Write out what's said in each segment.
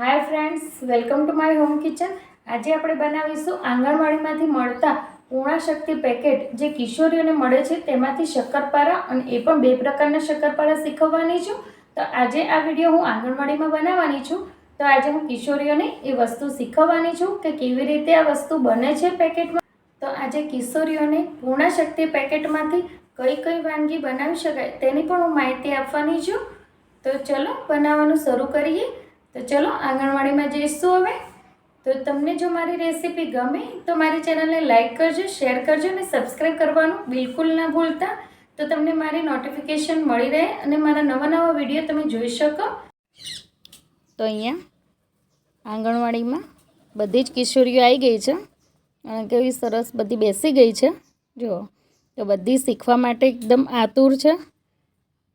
Hi friends welcome to my home kitchen આજે આપણે બનાવીશું આંગણવાડીમાંથી મળતા પૂર્ણા શક્તિ પેકેટ જે કિશોરીઓને મળે છે, તેમાંથી શક્કરપારા અને એ પણ બે પ્રકારના શક્કરપારા શીખવવાની છું. તો આજે આ વીડિયો હું આંગણવાડીમાં બનાવવાની છું. તો આજે હું કિશોરીઓને એ વસ્તુ શીખવવાની છું કે કેવી રીતે આ વસ્તુ બને છે પેકેટમાં. તો આજે કિશોરીઓને પૂર્ણા શક્તિ પેકેટમાંથી કઈ કઈ વાનગી બનાવી શકાય તેની પણ હું માહિતી આપવાની છું. તો ચલો બનાવવાનું શરૂ કરીએ. તો ચલો, આંગણવાડીમાં જઈશું હવે. તો તમને જો મારી રેસીપી ગમે, તો મારી ચેનલને લાઇક કરજો, શેર કરજો અને સબસ્ક્રાઈબ કરવાનું બિલકુલ ના ભૂલતા. તો તમને મારી નોટિફિકેશન મળી રહે અને મારા નવા નવા વીડિયો તમે જોઈ શકો. તો અહીંયા આંગણવાડીમાં બધી જ કિશોરીઓ આવી ગઈ છે. અને કેવી સરસ બધી બેસી ગઈ છે. જુઓ, તો બધી શીખવા માટે એકદમ આતુર છે.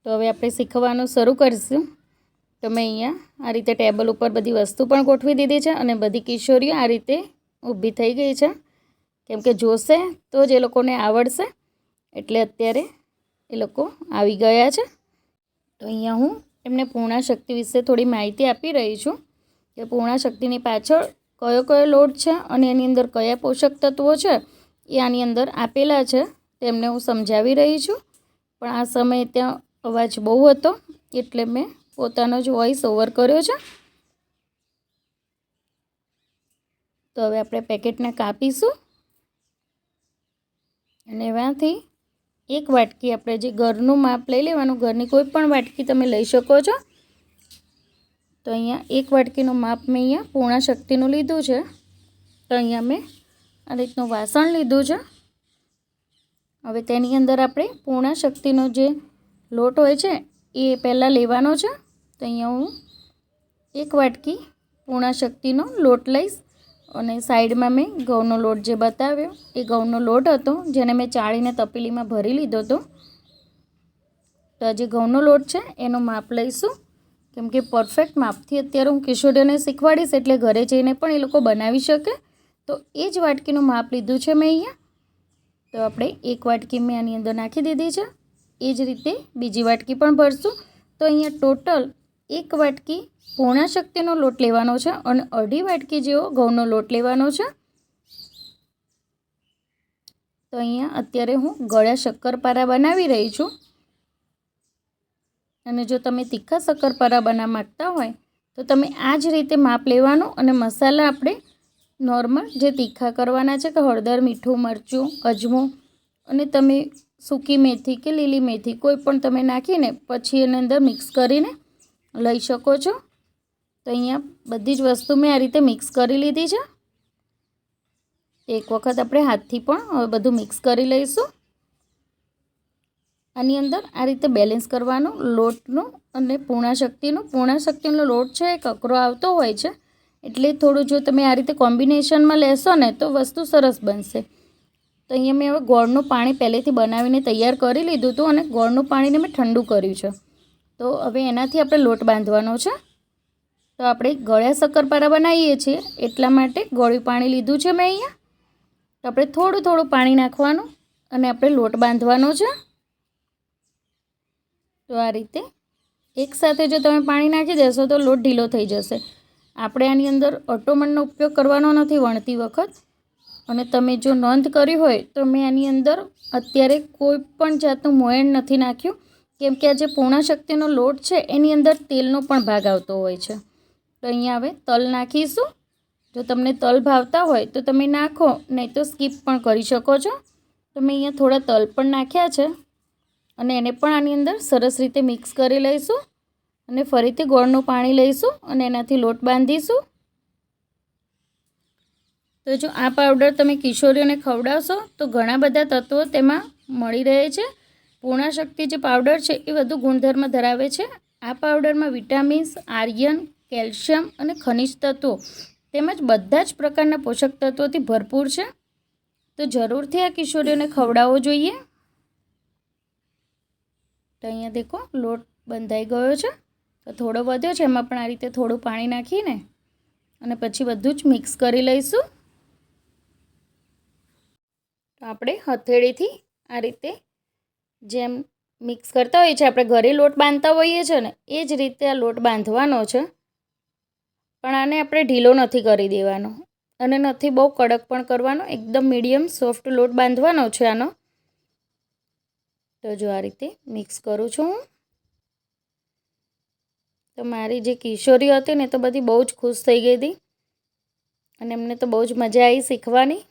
તો હવે આપણે શીખવાનું શરૂ કરીશું. તો મેં અહીંયા આ રીતે ટેબલ ઉપર બધી વસ્તુ પણ ગોઠવી દીધી છે અને બધી કિશોરીઓ આ રીતે ઊભી થઈ ગઈ છે. કેમ કે જોશે તો જ એ લોકોને આવડશે. એટલે અત્યારે એ લોકો આવી ગયા છે. તો અહીંયા હું એમને પૂર્ણા શક્તિ વિશે થોડી માહિતી આપી રહી છું કે પૂર્ણા શક્તિની પાછળ કયો કયો લોટ છે અને એની અંદર કયા પોષક તત્વો છે એ આની અંદર આપેલા છે તેમને હું સમજાવી રહી છું. પણ આ સમયે ત્યાં અવાજ બહુ હતો એટલે મેં પોતાનો જ વોઇસ ઓવર કર્યો છે. તો હવે આપણે પેકેટને કાપીશું. અને એમાંથી એક વાટકી આપણે જે ઘરનું માપ લઈ લેવાનું, ઘરની કોઈ પણ વાટકી તમે લઈ શકો છો. તો અહીંયા એક વાટકીનું માપ મેં અહીંયા પૂર્ણા શક્તિનું લીધું છે. તો અહીંયા મેં આ રીતનું વાસણ લીધું છે. હવે તેની અંદર આપણે પૂર્ણા શક્તિનો જે લોટ હોય છે, એ પહેલાં લેવાનો છે. તો અહીંયા હું એક વાટકી પૂર્ણા શક્તિનો લોટ લઈશ અને સાઈડમાં મેં ઘઉંનો લોટ જે બતાવ્યો એ ઘઉંનો લોટ હતો, જેને મેં ચાળીને તપેલીમાં ભરી લીધો હતો. તો જે ઘઉંનો લોટ છે, એનું માપ લઈશું. કેમ કે પરફેક્ટ માપથી અત્યારે હું કિશોરીઓને શીખવાડીશ એટલે ઘરે જઈને પણ એ લોકો બનાવી શકે. તો એ જ વાટકીનું માપ લીધું છે મેં અહીંયા. તો આપણે એક વાટકી મેં આની અંદર નાખી દીધી છે. એ જ રીતે બીજી વાટકી પણ ભરશું. તો અહીંયા ટોટલ એક વાટકી પૂર્ણા શક્તિનો લોટ લેવાનો છે અને અઢી વાટકી જેવો ઘઉંનો લોટ લેવાનો છે. તો અહીંયા અત્યારે હું ગળ્યા શક્કરપારા બનાવી રહી છું. અને જો તમે તીખા શક્કરપારા બનાવવા માગતા હોય તો તમે આ જ રીતે માપ લેવાનું અને મસાલા આપણે નોર્મલ જે તીખા કરવાના છે કે હળદર, મીઠું, મરચું, અજમો અને તમે સૂકી મેથી કે લીલી મેથી કોઈ પણ તમે નાખીને પછી એની અંદર મિક્સ કરીને લઈ શકો છો. તો અહીંયા બધી જ વસ્તુ મેં આ રીતે મિક્સ કરી લીધી છે. એક વખત આપણે હાથથી પણ હવે બધું મિક્સ કરી લઈશું. આની અંદર આ રીતે બેલેન્સ કરવાનું લોટનું અને પૂર્ણા પૂર્ણાશક્તિનો પૂર્ણા લોટ છે એ કકરો આવતો હોય છે. એટલે થોડું જો તમે આ રીતે કોમ્બિનેશનમાં લેશો ને તો વસ્તુ સરસ બનશે. તો અહીંયા મેં હવે ગોળનું પાણી પહેલેથી બનાવીને તૈયાર કરી લીધું હતું અને ગોળનું પાણીને મેં ઠંડુ કર્યું છે. તો હવે એનાથી આપણે લોટ બાંધવાનો છે. તો આપણે ગળ્યા શક્કરપારા બનાવીએ છીએ. એટલા માટે ગળ્યું પાણી લીધું છે મેં અહીંયા. તો આપણે થોડું થોડું પાણી નાખવાનું અને આપણે લોટ બાંધવાનો છે. તો આ રીતે એકસાથે જો તમે પાણી નાખી દેશો તો લોટ ઢીલો થઈ જશે. આપણે આની અંદર ઓટોમનનો ઉપયોગ કરવાનો નથી વણતી વખત. અને તમે જો નોંધ કરી હોય તો મેં આની અંદર અત્યારે કોઈ પણ જાતનું મોયણ નથી નાખ્યું. કેમ કે આ જે પૂર્ણા શક્તિનો લોટ છે, એની અંદર તેલનો પણ ભાગ આવતો હોય છે. તો અહીંયા હવે તલ નાખીશું. જો તમને તલ ભાવતા હોય તો તમે નાખો, નહીં તો સ્કીપ પણ કરી શકો છો. તો મેં અહીંયા થોડા તલ પણ નાખ્યા છે અને એને પણ આની અંદર સરસ રીતે મિક્સ કરી લઈશું અને ફરીથી ગોળનું પાણી લઈશું અને એનાથી લોટ બાંધીશું. તો જો આ પાવડર તમે કિશોરીઓને ખવડાવશો તો ઘણા બધા તત્વો તેમાં મળી રહે છે. પૂર્ણા શક્તિ જે પાવડર છે એ વધુ ગુણધર્મ ધરાવે છે. આ પાવડરમાં વિટામિન્સ આર્યન કેલ્શિયમ અને ખનિજ તત્વો તેમજ બધા જ પ્રકારના પોષક તત્વોથી ભરપૂર છે. તો જરૂરથી આ કિશોરીઓને ખવડાવવો જોઈએ. તો અહીંયા દેખો, લોટ બંધાઈ ગયો છે. તો થોડો વધ્યો છે, એમાં પણ આ રીતે થોડું પાણી નાખીને અને પછી બધું જ મિક્સ કરી લઈશું. તો આપણે હથેળીથી આ રીતે જેમ મિક્સ કરતા હોઈએ છીએ, આપણે ઘરે લોટ બાંધતા હોઈએ છીએ ને, એ જ રીતે આ લોટ બાંધવાનો છે. પણ આને આપણે ઢીલો નથી કરી દેવાનો અને નથી બહુ કડક પણ કરવાનો, એકદમ મીડિયમ સોફ્ટ લોટ બાંધવાનો છે આનો. તો જો આ રીતે મિક્સ કરું છું હું. તો મારી જે કિશોરી હતી ને તો બધી બહુ જ ખુશ થઈ ગઈ હતી અને એમને તો બહુ જ મજા આવી શીખવાની.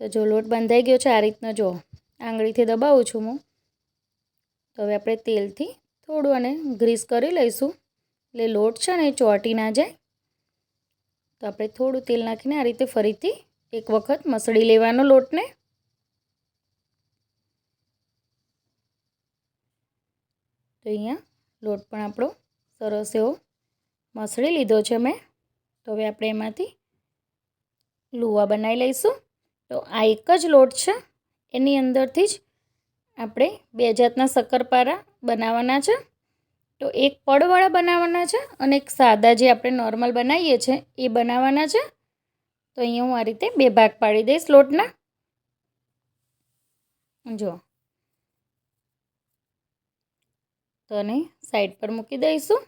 તો જો લોટ બંધાઈ ગયો છે, આ રીતનો જો આંગળીથી દબાવું છું હું. તો હવે આપણે તેલથી થોડું આને ગ્રીસ કરી લઈશું. એટલે લોટ છે ને એ ચોટી ના જાય. તો આપણે થોડું તેલ નાખીને આ રીતે ફરીથી એક વખત મસળી લેવાનો લોટને. તો અહીંયા લોટ પણ આપણો સરસ એવો મસળી લીધો છે મેં. તો હવે આપણે એમાંથી લુવા બનાવી લઈશું. તો આ એક જ લોટ છે. એની અંદરથી જ આપણે બે જાતના શક્કરપારા બનાવવાના છે. તો એક પડવાળા બનાવવાના છે અને એક સાદા જે આપણે નોર્મલ બનાવીએ છીએ એ બનાવવાના છે. તો અહીંયા હું આ રીતે બે ભાગ પાડી દઈશ લોટના. જો તો આને સાઈડ પર મૂકી દઈશું.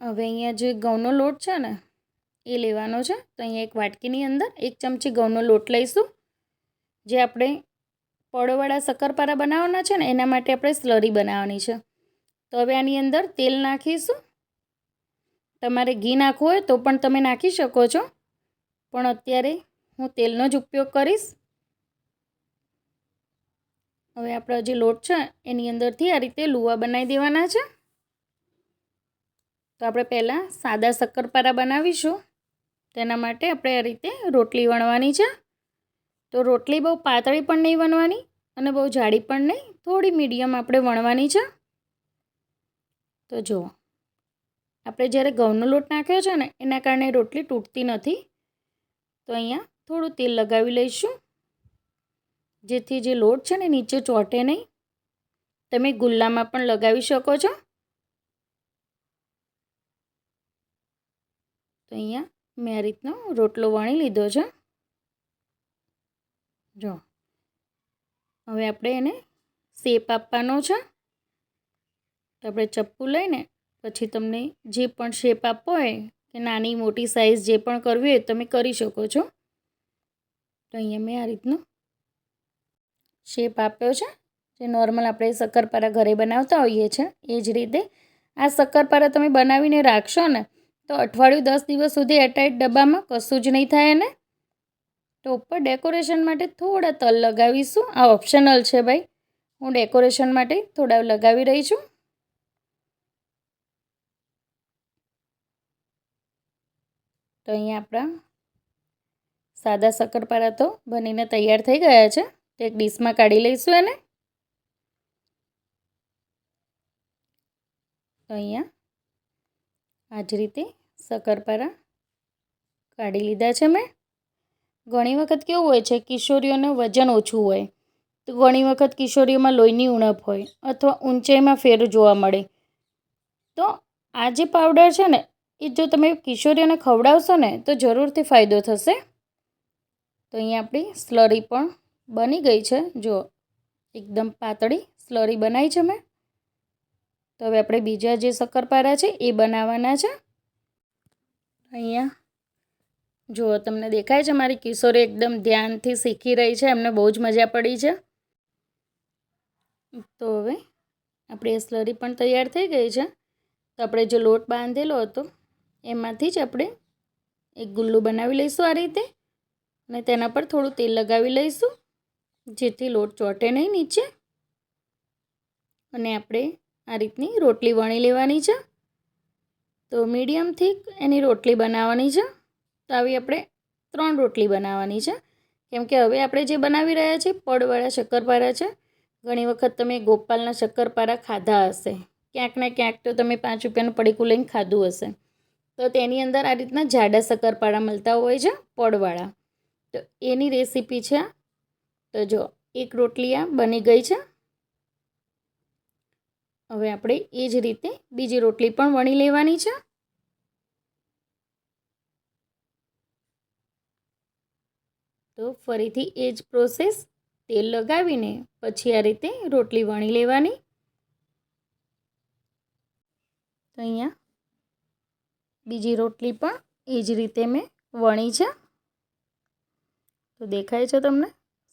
હવે અહીંયા જે ઘઉંનો લોટ છે ને એ લેવાનો છે. તો અહીંયા એક વાટકીની અંદર એક ચમચી ઘઉંનો લોટ લઈશું. જે આપણે પડોવાળા શક્કરપારા બનાવવાના છે ને, એના માટે આપણે સ્લરી બનાવવાની છે. તો હવે આની અંદર તેલ નાખીશું. તમારે ઘી નાખવું હોય તો પણ તમે નાખી શકો છો. પણ અત્યારે હું તેલનો જ ઉપયોગ કરીશ. હવે આપણો જે લોટ છે, એની અંદરથી આ રીતે લુવા બનાવી દેવાના છે. તો આપણે પહેલાં સાદા શક્કરપારા બનાવીશું. તેના માટે આપણે આ રીતે રોટલી વણવાની છે. તો રોટલી બહુ પાતળી પણ નહીં વણવાની અને બહુ જાડી પણ નહીં, થોડી મીડિયમ આપણે વણવાની છે. તો જુઓ, આપણે જ્યારે ઘઉંનો લોટ નાખ્યો છે ને, એના કારણે રોટલી તૂટતી નથી. તો અહીંયા થોડું તેલ લગાવી લઈશું. જેથી જે લોટ છે ને, નીચે ચોંટે નહીં. તમે ગુલ્લામાં પણ લગાવી શકો છો. તો અહીંયા મેં આ રીતનો રોટલો વણી લીધો છે. જો, હવે આપણે એને શેપ આપવાનો છે. તો આપણે ચપ્પુ લઈને પછી તમને જે પણ શેપ આપવો હોય, કે નાની મોટી સાઈઝ જે પણ કરવી હોય, તમે કરી શકો છો. તો અહીંયા મેં આ રીતનો શેપ આપ્યો છે. જે નોર્મલ આપણે શક્કરપારા ઘરે બનાવતા હોઈએ છીએ એ જ રીતે આ શક્કરપારા તમે બનાવીને રાખશો ને તો અઠવાડિયું દસ દિવસ સુધી એરટાઈટ ડબ્બામાં કશું જ નહીં થાય એને તો ઉપર ડેકોરેશન માટે થોડા તલ લગાવીશું. આ ઓપ્શનલ છે ભાઈ. હું ડેકોરેશન માટે થોડા લગાવી રહી છું. તો અહીંયા આપણા સાદા શક્કરપારા તો બનીને તૈયાર થઈ ગયા છે. તો એક ડીશમાં કાઢી લઈશું એને. તો અહીંયા આ જ રીતે શક્કરપારા કાઢી લીધા છે મેં. ઘણી વખત કેવું હોય છે, કિશોરીઓનું વજન ઓછું હોય, તો ઘણી વખત કિશોરીઓમાં લોહીની ઉણપ હોય અથવા ઊંચાઈમાં ફેર જોવા મળે. તો આ જે પાવડર છે ને, એ જો તમે કિશોરીઓને ખવડાવશો ને, તો જરૂરથી ફાયદો થશે. તો અહીંયા આપણી સ્લરી પણ બની ગઈ છે. જો એકદમ પાતળી સ્લરી બનાવી છે મેં. તો હવે આપણે બીજા જે શક્કરપારા છે એ બનાવવાના છે. અહીંયા જુઓ તમને દેખાય છે મારી કિશોરી એકદમ ધ્યાનથી શીખી રહી છે, એમને બહુ જ મજા પડી છે. તો હવે આપણી સ્લરી પણ તૈયાર થઈ ગઈ છે. તો આપણે જે લોટ બાંધેલો હતો, એમાંથી જ આપણે એક ગુલ્લું બનાવી લઈશું આ રીતે. અને તેના પર થોડું તેલ લગાવી લઈશું, જેથી લોટ ચોંટે નહીં નીચે. અને આપણે આ રીતની રોટલી વણી લેવાની છે. તો મીડિયમથી એની રોટલી બનાવવાની છે. તો આવી આપણે ત્રણ રોટલી બનાવવાની છે. કેમ કે હવે આપણે જે બનાવી રહ્યા છીએ પડવાળા શક્કરપારા છે. ઘણી વખત તમે ગોપાલના શક્કરપારા ખાધા હશે. ક્યાંક ને ક્યાંક તો તમે પાંચ રૂપિયાનું પડીકું લઈને ખાધું હશે. તો તેની અંદર આ રીતના જાડા શક્કરપારા મળતા હોય છે પડવાળા તો એની રેસીપી છે. તો જો, એક રોટલી આ બની ગઈ છે. હવે આપણે એ જ રીતે બીજી રોટલી પણ વણી લેવાની છે. તો ફરીથી એ જ પ્રોસેસ, તેલ લગાવીને પછી આ રીતે રોટલી વણી લેવાની. તો અહીંયા બીજી રોટલી પણ એ જ રીતે મેં વણી છે. તો દેખાય છે તમને?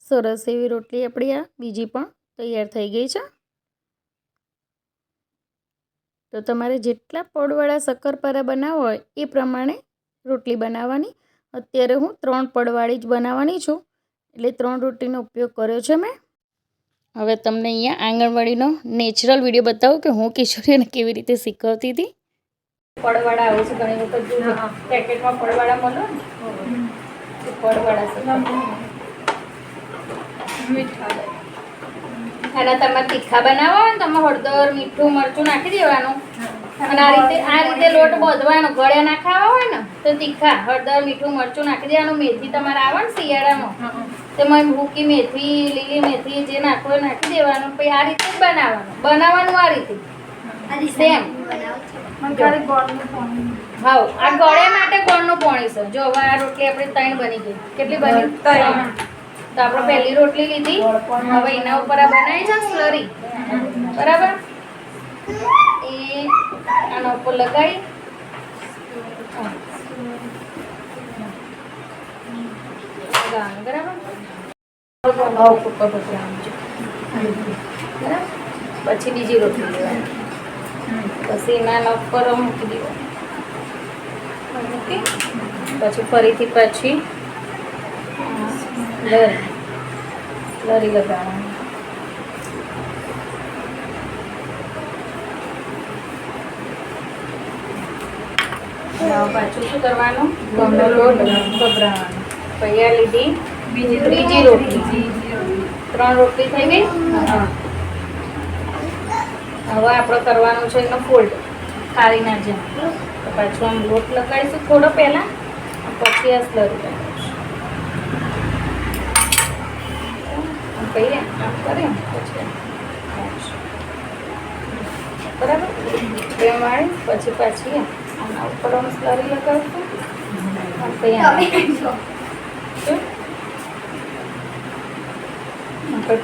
સરસ એવી રોટલી આપણી આ બીજી પણ તૈયાર થઈ ગઈ છે. તો તમારે જેટલા પડવાળા શક્કરપારા બનાવવા હોય એ પ્રમાણે રોટલી બનાવવાની. અત્યારે હું ત્રણ પડવાળી જ બનાવવાની છું. એટલે ત્રણ રોટલીનો ઉપયોગ કર્યો છે મેં. હવે તમને અહીંયા આંગણવાડીનો નેચરલ વીડિયો બતાવું કે હું કિશોરીને કેવી રીતે શીખવતી હતી. પડવાળા આવે છે ઘણી વખત પેકેટમાં પડવાળા મળો પડવાળા અને તમારે તીખા બનાવો ને તમે હળદર મીઠું મરચું નાખી દેવાનું. અને આ રીતે આ રીતે લોટ બોધવાનો ગળ્યા ના ખાવા હોય ને તો તીખા હળદર મીઠું મરચું નાખી દેવાનું. મેથી તમારે આવે ને શિયાળામાં. તેમાં ભૂકી મેથી લીલી મેથી જે નાખો નાખી દેવાનું. પછી આ રીતે જ બનાવવાનું. બનાવવાનું આ રીતે. સેમ હા. આ ગળ્યા માટે ગોળનું પોણી છે. જો હવે આ રોટલી આપણે ત્રણ બની ગઈ. કેટલી બની? ત્રણ. તો આપણે પહેલી રોટલી લીધી. હવે એના ઉપર આ બનાવી છે સ્લરી બરાબર? એ આના ઉપર લગાવી બરાબર? પછી બીજી રોટલી પછી એના ઉપર મૂકી દેવા મૂકી પછી ફરીથી પછી લરી લરી લગાવવાની પાછું શું કરવાનું? ઘઉંનો લોટ ગભરાવાનો. પછી આ લીધી ત્રીજી રોટલી. ત્રણ રોટલી થઈ ગઈ? હા. હવે આપણે કરવાનું છે એનો ફોલ્ડ થાળીના જેમ પાછું આમ લોટ લગાડીશું થોડો પહેલાં પછી આ સ્લરી લગાડીશું આમ કરીએ પછી બરાબર? પ્રેમ વાળી પછી પાછી આના ઉપર અમે સ્લરી લગાવશું. આમ કહીએ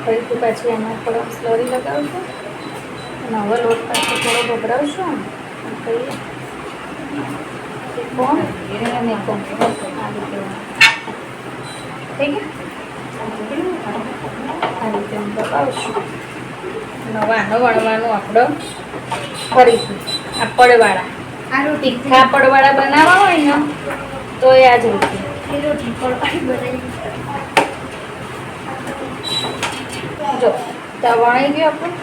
ફરીથી પાછી એના ઉપર અમે સ્લરી લગાવશું. અને હવે લોટ પાછો થોડો ગભરાવશું આમ કહીએ. કોણ? એને કોણ? આ રીતે. થઈ ગયા આ રીતે આમ દબાવશું નવાનો વણવાનું આપણો ફરીથી આ પડવાળા તીખા પડવાળા બનાવવા હોય ને તો એ આ જ રીતે જો તો આ વણાઈ આપણું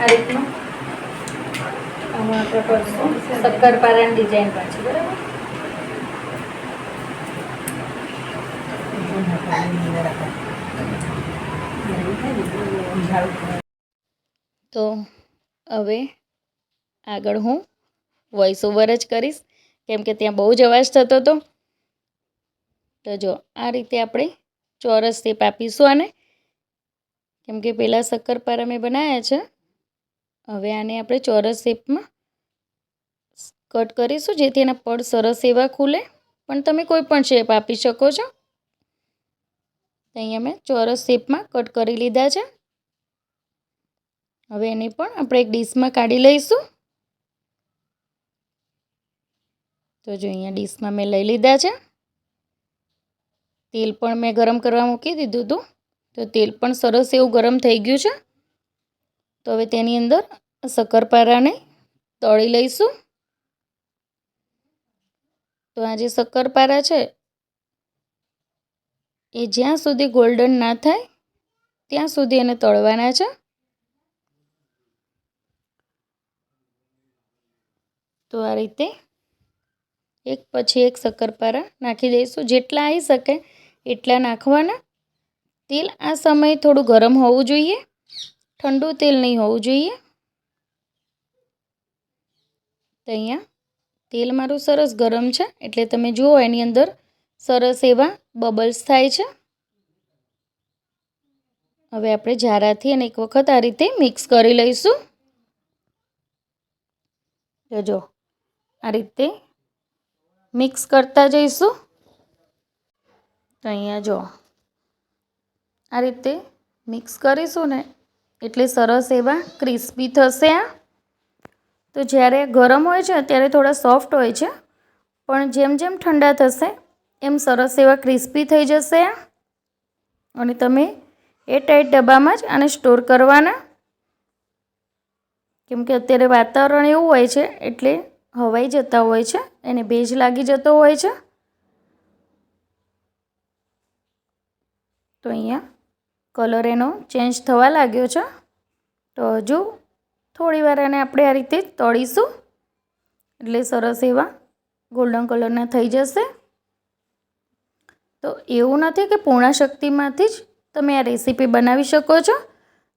આ રીતનું. હવે આપણે કરશું. શક્કરપારાની ડિઝાઇન પાછી બરાબર? તો હવે આગળ હું વોઇસ ઓવર જ કરીશ. કેમ કે ત્યાં બહુ જ અવાજ થતો હતો. તો જો, આ રીતે આપણે ચોરસ શેપ આપીશું આને. કેમ કે પહેલાં શક્કરપારા મેં બનાવ્યા છે. હવે આને આપણે ચોરસ શેપમાં કટ કરીશું, જેથી એના પડ સરસ એવા ખુલે. પણ તમે કોઈ પણ શેપ આપી શકો છો. તો અહીંયા મેં ચોરસ શેપમાં કટ કરી લીધા છે. હવે એને પણ આપણે એક ડીશમાં કાઢી લઈશું. તો જો અહીંયા ડીશમાં મેં લઈ લીધા છે. તેલ પણ મેં ગરમ કરવા મૂકી દીધું હતું. તો તેલ પણ સરસ એવું ગરમ થઈ ગયું છે. તો હવે તેની અંદર શક્કરપારાને તળી લઈશું. તો આ જે શક્કરપારા છે એ જ્યાં સુધી ગોલ્ડન ના થાય, ત્યાં સુધી એને તળવાના છે. તો આ રીતે એક પછી એક શક્કરપારા નાખી દઈશું. જેટલા આવી શકે એટલા નાખવાના. તેલ આ સમયે થોડું ગરમ હોવું જોઈએ. ઠંડુ તેલ નહીં હોવું જોઈએ. તો તેલ મારું સરસ ગરમ છે. એટલે તમે જુઓ એની અંદર સરસ એવા બબલ્સ થાય છે. હવે આપણે જારાથી અને એક વખત આ રીતે મિક્સ કરી લઈશું. જોજો, આ રીતે મિક્સ કરતા જઈશું. તો અહીંયા જો, આ રીતે મિક્સ કરીશું ને, એટલે સરસ એવા ક્રિસ્પી થશે આ. તો જ્યારે ગરમ હોય છે, ત્યારે થોડા સોફ્ટ હોય છે, પણ જેમ જેમ ઠંડા થશે એમ સરસ એવા ક્રિસ્પી થઈ જશે. અને તમે એ ટાઈટ ડબ્બામાં જ આને સ્ટોર કરવાના. કેમ કે અત્યારે વાતાવરણ એવું હોય છે, એટલે હવાઈ જતા હોય છે, એને ભેજ લાગી જતો હોય છે. તો અહીંયા કલર એનો ચેન્જ થવા લાગ્યો છે. તો હજુ થોડી વાર એને આપણે આ રીતે તળીશું. એટલે સરસ એવા ગોલ્ડન કલરના થઈ જશે. તો એવું નથી કે પૂર્ણા શક્તિમાંથી જ તમે આ રેસીપી બનાવી શકો છો.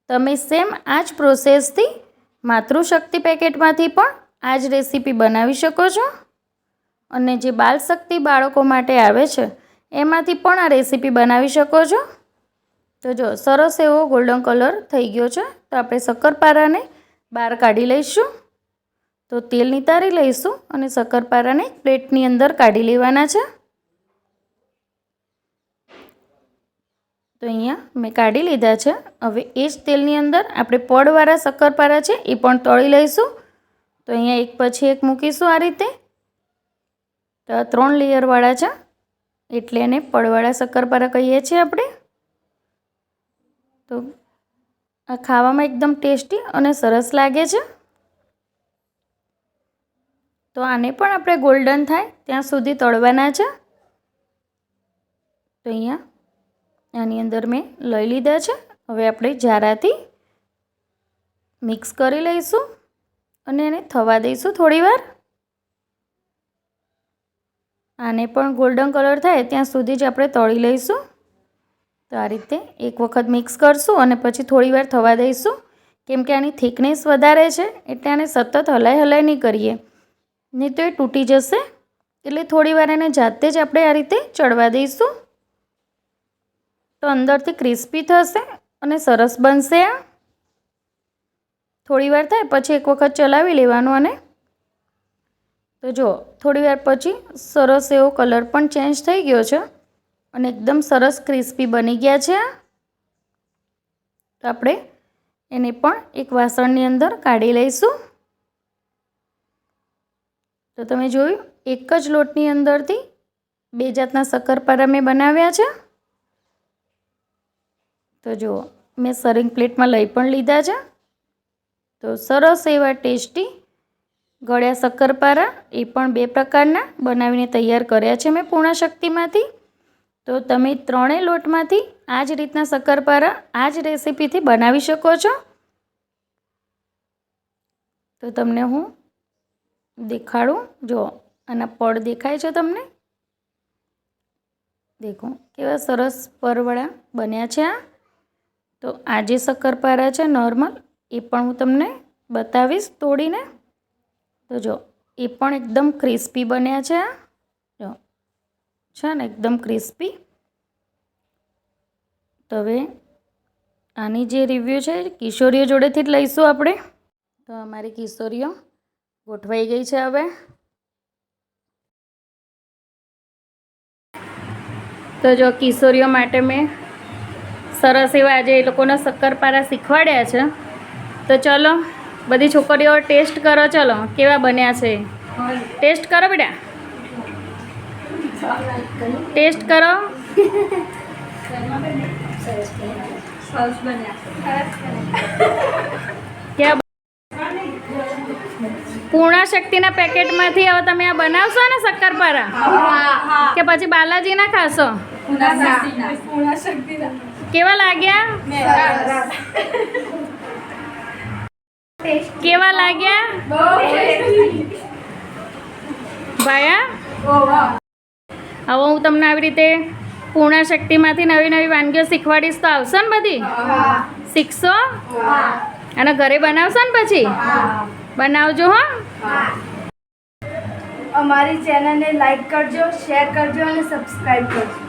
તમે સેમ આ જ પ્રોસેસથી માતૃશક્તિ પેકેટમાંથી પણ આ જ રેસીપી બનાવી શકો છો. અને જે બાલ શક્તિ બાળકો માટે આવે છે, એમાંથી પણ આ રેસીપી બનાવી શકો છો. તો જો, સરસ એવો ગોલ્ડન કલર થઈ ગયો છે, તો આપણે શક્કરપારાને બહાર કાઢી લઈશું. તો તેલ નિતારી લઈશું અને શક્કરપારાને પ્લેટની અંદર કાઢી લેવાના છે. તો અહીંયા મેં કાઢી લીધા છે. હવે એ જ તેલની અંદર આપણે પડવાળા શક્કરપારા છે એ પણ તળી લઈશું. તો અહીંયા એક પછી એક મૂકીશું આ રીતે. ત્રણ લેયરવાળા છે. એટલે એને પડવાળા શક્કરપારા કહીએ છીએ આપણે. તો આ ખાવામાં એકદમ ટેસ્ટી અને સરસ લાગે છે. તો આને પણ આપણે ગોલ્ડન થાય ત્યાં સુધી તળવાના છે. તો અહીંયા આની અંદર મેં લઈ લીધા છે. હવે આપણે જારાથી મિક્સ કરી લઈશું અને એને થવા દઈશું થોડીવાર આને પણ ગોલ્ડન કલર થાય ત્યાં સુધી જ આપણે તળી લઈશું. તો આ રીતે એક વખત મિક્સ કરશું અને પછી થોડીવાર થવા દઈશું. કેમ કે આની થિકનેસ વધારે છે, એટલે આને સતત હલાઈ હલાઈ નહીં કરીએ. નહીં તો એ તૂટી જશે. એટલે થોડીવાર એને જાતે જ આપણે આ રીતે ચડવા દઈશું. તો અંદરથી ક્રિસ્પી થશે અને સરસ બનશે આ. થોડી વાર થાય, પછી એક વખત ચલાવી લેવાનું અને તો જો, થોડી વાર પછી સરસ એવો કલર પણ ચેન્જ થઈ ગયો છે અને એકદમ સરસ ક્રિસ્પી બની ગયા છે તો આપણે એને પણ એક વાસણની અંદર કાઢી લઈશું. તો તમે જોયું, એક જ લોટની અંદરથી બે જાતના શક્કરપારા મેં બનાવ્યા છે. તો જુઓ મેં સરિંગ પ્લેટમાં લઈ પણ લીધા છે. તો સરસ એવા ટેસ્ટી ગળ્યા શક્કરપારા, એ પણ બે પ્રકારના બનાવીને તૈયાર કર્યા છે મેં પૂર્ણા શક્તિમાંથી. તો તમે ત્રણેય લોટમાંથી આ જ રીતના શક્કરપારા, આ જ રેસીપીથી બનાવી શકો છો. તો તમને હું દેખાડું. જો, આના પડ દેખાય છે તમને? દેખો, કેવા સરસ પરવળા બન્યા છે આ. તો આ જે શક્કરપારા છે નોર્મલ, એ પણ હું તમને બતાવીશ તોડીને. તો જો, એ પણ એકદમ ક્રિસ્પી બન્યા છે, આ. જો, છે ને, એકદમ ક્રિસ્પી. તો હવે આની જે રિવ્યૂ છે, કિશોરીઓ જોડેથી જ લઈશું આપણે. તો અમારી કિશોરીઓ ગોઠવાઈ ગઈ છે હવે. તો જો, કિશોરીઓ માટે મેં સરસ એવા આજે એ લોકોના શક્કરપારા શીખવાડ્યા છે. તો ચલો બધી છોકરીઓ ટેસ્ટ કરો ચલો કેવા બન્યા છે. ટેસ્ટ કરો બેટા. ટેસ્ટ કરો. પૂર્ણા શક્તિના પેકેટમાંથી હવે તમે આ બનાવશો ને શક્કરપારા? કે પછી બાલાજીના ખાશો? કેવા લાગ્યા? કેવા લાગ્યા? ભાયા? હવે હું તમને આવી રીતે પૂર્ણા શક્તિમાંથી નવી નવી વાનગીઓ શીખવાડીશ તો આવશે ને બધી? શીખશો? અને ઘરે બનાવશો ને પછી? બનાવજો હો. અમારી ચેનલને લાઈક કરજો, શેર કરજો અને સબસ્ક્રાઈબ કરજો.